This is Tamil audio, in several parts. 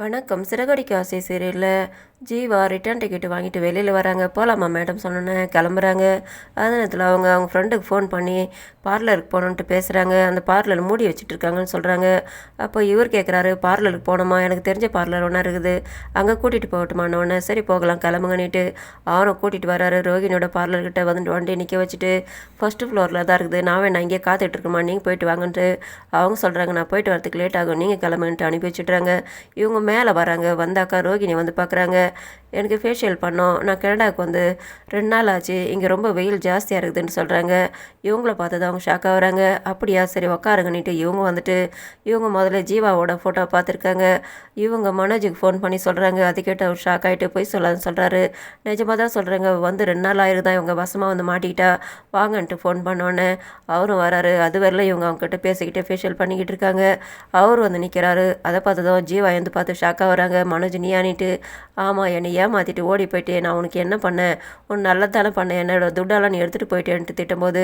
வணக்கம். சிறகடிக்கு ஆசை சீரியலில் ஜீவா ரிட்டர்ன் டிக்கெட் வாங்கிட்டு வெளியில் வராங்க. போகலாமா மேடம் சொன்னோன்னே கிளம்புறாங்க. அதே நேரத்தில் அவங்க அவங்க ஃப்ரெண்டுக்கு ஃபோன் பண்ணி பார்லருக்கு போகணுன்ட்டு பேசுகிறாங்க அந்த பார்லர் மூடி வச்சுட்டு இருக்காங்கன்னு சொல்கிறாங்க அப்போ இவர் கேட்குறாரு பார்லருக்கு போகணுமா? எனக்கு தெரிஞ்ச பார்லர் ஒன்றா இருக்குது. அங்கே கூட்டிகிட்டு போகட்டுமானோடனே சரி போகலாம் கிளம்புங்கன்னுட்டு அவனை கூட்டிகிட்டு வராரு. ரோகிணியோட பார்லர்கிட்ட வந்துட்டு வண்டி நிற்க வச்சுட்டு ஃபஸ்ட்டு ஃப்ளோரில் தான் இருக்குது. நான் வேணா இங்கே காத்துட்டு நீங்கள் போயிட்டு வாங்கன்ட்டு. அவங்க சொல்கிறாங்க நான் போயிட்டு வரதுக்கு லேட் ஆகும். நீங்கள் கிளம்புன்ட்டு அனுப்பி வச்சுட்றாங்க இவங்க மேலே வராங்க. வந்தாக்கா ரோகிணி வந்து பார்க்குறாங்க. எனக்கு ஃபேஷியல் பண்ணோம். நான் கனடாவுக்கு வந்து ரெண்டு நாள் ஆச்சு. இங்கே ரொம்ப வெயில் ஜாஸ்தியாக இருக்குதுன்னு சொல்கிறாங்க. இவங்கள பார்த்து தான் அவங்க ஷாக் ஆகுறாங்க அப்படியா? சரி உக்காருங்கன்னுட்டு இவங்க வந்துட்டு இவங்க முதல்ல ஜீவாவோட ஃபோட்டோ பார்த்துருக்காங்க. இவங்க மனோஜுக்கு ஃபோன் பண்ணி சொல்கிறாங்க. அது கேட்டு அவர் ஷாக் ஆகிட்டு போய் சொல்லாதுன்னு சொல்கிறாரு. நிஜமாக தான் சொல்கிறாங்க. வந்து ரெண்டு நாள் ஆயிருதான் இவங்க வசமாக வந்து மாட்டிக்கிட்டா. வாங்கன்ட்டு ஃபோன் பண்ணோன்னே அவரும் வராரு. அது வரல இவங்க அவங்ககிட்ட பேசிக்கிட்டே ஃபேஷியல் பண்ணிக்கிட்டு இருக்காங்க. அவர் வந்து நிற்கிறாரு. அதை பார்த்து தான் ஜீவா வந்து பார்த்து ஷாக்காக வராங்க. மனோஜ் நீ ஆனிட்டு ஆமாம் என்னை ஏமாற்றிட்டு ஓடி போயிட்டே நான் உனக்கு என்ன பண்ணேன்? உன் நல்லதானே பண்ணேன். என்னோட துட்டெல்லாம் நீ எடுத்துகிட்டு போயிட்டேன்ட்டு திட்டும்போது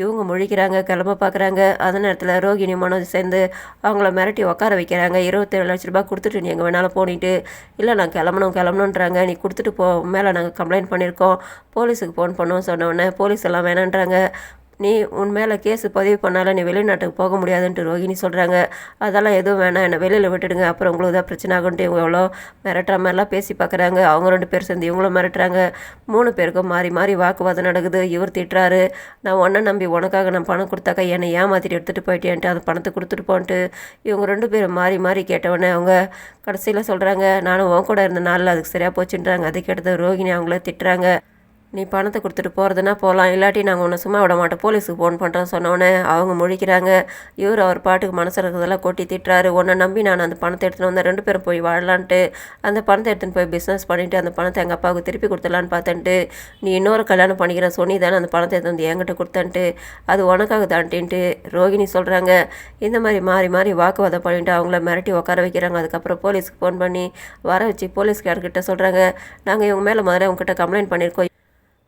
இவங்க முழிக்கிறாங்க கிளம்ப பார்க்குறாங்க அதே நேரத்தில் ரோகிணி மனோஜ் சேர்ந்து அவங்கள மிரட்டி உட்கார வைக்கிறாங்க. இருபத்தேழு லட்ச ரூபாய் கொடுத்துட்டு நீ எங்கே வேணாலும் போனிட்டு இல்லை நான் கிளம்பணும் கிளம்பணுன்றாங்க நீ கொடுத்துட்டு போ. மேலே நாங்கள் கம்ப்ளைண்ட் பண்ணியிருக்கோம். போலீஸுக்கு ஃபோன் பண்ணோம் சொன்னோடனே போலீஸ் எல்லாம் வேணான்றாங்க. நீ உன் மேலே கேஸ் பதிவு பண்ணால நீ வெளிநாட்டுக்கு போக முடியாதுன்ட்டு ரோகிணி சொல்கிறாங்க அதெல்லாம் எதுவும் வேணாம். என்னை வெளியில் விட்டுடுங்க. அப்புறம் உங்களுக்கு தான் பிரச்சனை ஆகுன்ட்டு இவங்க எவ்வளோ மிரட்டுற மாதிரிலாம் பேசி பார்க்குறாங்க அவங்க ரெண்டு பேர் சேர்ந்து இவங்களும் மிரட்டுறாங்க. மூணு பேருக்கும் மாறி மாறி வாக்குவாதம் நடக்குது. இவர் திட்டுறாரு. நான் ஒன்றை நம்பி உனக்காக நான் பணம் கொடுத்தாக்கா என்னை ஏமாற்றிட்டு எடுத்துகிட்டு போயிட்டேன்ட்டு அந்த பணத்தை கொடுத்துட்டு போன்ட்டு இவங்க ரெண்டு பேரும் மாறி மாறி கேட்டவொடனே அவங்க கடைசியில் சொல்கிறாங்க நானும் உன் கூட இருந்த நாளில் அதுக்கு சரியாக போச்சுன்றாங்க. அதை கேட்டது ரோகிணி அவங்கள திட்டுறாங்க. நீ பணத்தை கொடுத்துட்டு போகிறதுனா போகலாம் இல்லாட்டி நாங்கள் உன்னை சும்மா விட மாட்டோம். போலீஸுக்கு ஃபோன் பண்ணுறோம் சொன்னோடனே அவங்க முழிக்கிறாங்க. இவர் அவர் பாட்டுக்கு மனசு இருக்கிறதெல்லாம் கொட்டி திட்டுறாரு. உன்னை நம்பி நான் அந்த பணத்தை எடுத்துகிட்டு வந்தேன். ரெண்டு பேரும் போய் வாழலான்ட்டு அந்த பணத்தை எடுத்துன்னு போய் பிஸ்னஸ் பண்ணிவிட்டு அந்த பணத்தை எங்கள் அப்பாவுக்கு திருப்பி கொடுத்துடலான்னு பார்த்தேன்ட்டு நீ இன்னொரு கல்யாணம் பண்ணிக்கிற. சொன்னி தானே அந்த பணத்தை எடுத்து வந்து என்கிட்ட கொடுத்தன்ட்டு. அது உனக்காக தான்ட்டு ரோகிணி சொல்கிறாங்க இந்த மாதிரி மாறி மாறி வாக்குவாதம் பண்ணிட்டு அவங்கள மிரட்டி உட்கார வைக்கிறாங்க. அதுக்கப்புறம் போலீஸுக்கு ஃபோன் பண்ணி வர வச்சு போலீஸ்கார்கிட்ட சொல்கிறாங்க நாங்கள் இவங்க மேலே முதல்ல உங்ககிட்ட கம்ப்ளைண்ட் பண்ணியிருக்கோம்.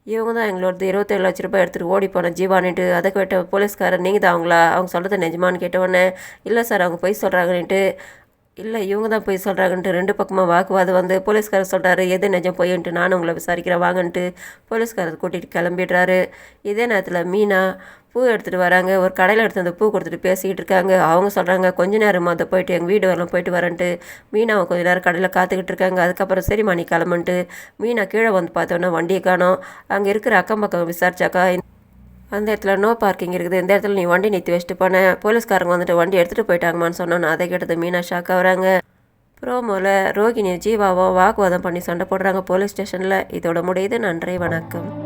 இவங்க தான் எங்களோட இருபத்தேழு லட்ச ரூபாய் எடுத்துகிட்டு ஓடி போனேன் ஜீவானிட்டு அதை கேட்ட போலீஸ்காரர் நீங்கள் தான் அவங்களா? அவங்க சொல்கிறது நிஜமானு கேட்டவுடனே இல்லை சார் அவங்க பொய் சொல்கிறாங்கன்ட்டு இல்லை இவங்க தான் போய் சொல்கிறாங்கன்ட்டு ரெண்டு பக்கமாக வாக்குவாதம் வந்து போலீஸ்காரர் சொல்கிறாரு எது நிஜம் போயின்ட்டு நானும் உங்களை விசாரிக்கிறேன் வாங்கன்ட்டு போலீஸ்காரர் கூட்டிகிட்டு கிளம்பிடுறாரு. இதே நேரத்தில் மீனா பூ எடுத்துகிட்டு வராங்க. ஒரு கடையில் எடுத்து அந்த பூ கொடுத்துட்டு பேசிக்கிட்டு இருக்காங்க. அவங்க சொல்கிறாங்க கொஞ்ச நேரமாக அதை போயிட்டு எங்கள் வீடு வரலாம் போயிட்டு வரேன்ட்டு. மீனாவை கொஞ்ச நேரம் கடையில் காத்துக்கிட்டு இருக்காங்க. அதுக்கப்புறம் சரிம்மா நீ கிளம்புன்ட்டு மீனா கீழே வந்து பார்த்தோன்னா வண்டியை காணோம். அங்கே இருக்கிற அக்கம் பக்கம் விசாரிச்சாக்கா அந்த இடத்துல நோ பார்க்கிங் இருக்குது. இந்த இடத்துல நீ வண்டி நிறுத்தி வச்சுட்டு போன. போலீஸ்காரங்க வந்துட்டு வண்டி எடுத்துகிட்டு போயிட்டாங்கமான்னு சொன்னோன்னு அதை கேட்டது மீனா ஷாக் வராங்க ப்ரோமோவில் ரோகிணி ஜீவாவும் வாக்குவாதம் பண்ணி சண்டை போடுறாங்க போலீஸ் ஸ்டேஷனில். இதோட முடியுது. நன்றி வணக்கம்.